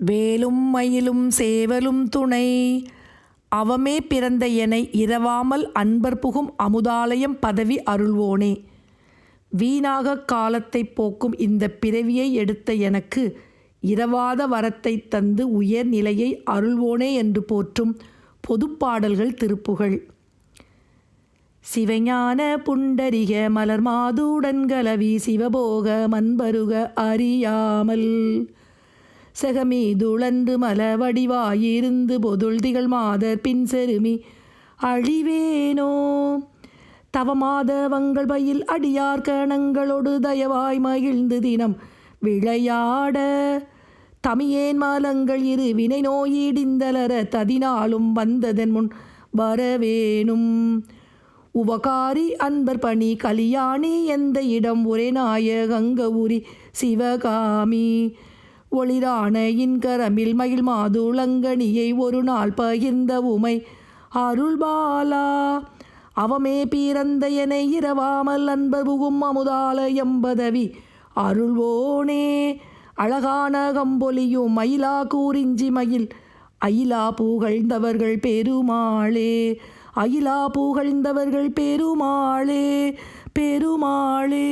வேலும் மயிலும் சேவலும் துணை. அவமே பிறந்த எனை இரவாமல் அன்பர் புகும் அமுதாலயம் பதவி அருள்வோனே. வீணாக காலத்தை போக்கும் இந்த பிறவியை எடுத்த எனக்கு இரவாத வரத்தை தந்து உயர் நிலையை அருள்வோனே என்று போற்றும் பொதுப்பாடல்கள் திருப்புகள். சிவஞான புண்டரிக மலர் மாதுடன்களவி சிவபோக மண்பருக அறியாமல் சகமி துளந்து மலவடிவாயிருந்து பொதுள் திகழ் மாதர் பின் செருமி. அழிவேனோ? தவமாதவங்கள் பயில் அடியார் கணங்களோடு தயவாய் மகிழ்ந்து தினம் விளையாட. தமியேன் மாலங்கள் இரு வினை நோயிடிந்தலர ததினாலும் வந்ததன் முன் வரவேணும். உபகாரி அன்பர் பணி கலியாணி எந்த இடம் ஒரே நாயகங்க உரி சிவகாமி. ஒளிரான இன்கரமில் மகிழ் மாதுளங்கனியை ஒரு நாள் பகிர்ந்த உமை. அருள்பாலா அவமே பீரந்தையனை இரவாமல் அன்பர் புகும் அமுதால எம்பதவி. அருள்வோனே அழகான கம்பொலியும் மயிலா கூறிஞ்சி மயில். அயிலா புகழ்ந்தவர்கள் பெருமாளே அயிலா புகழ்ந்தவர்கள் பெருமாளே பெருமாளே.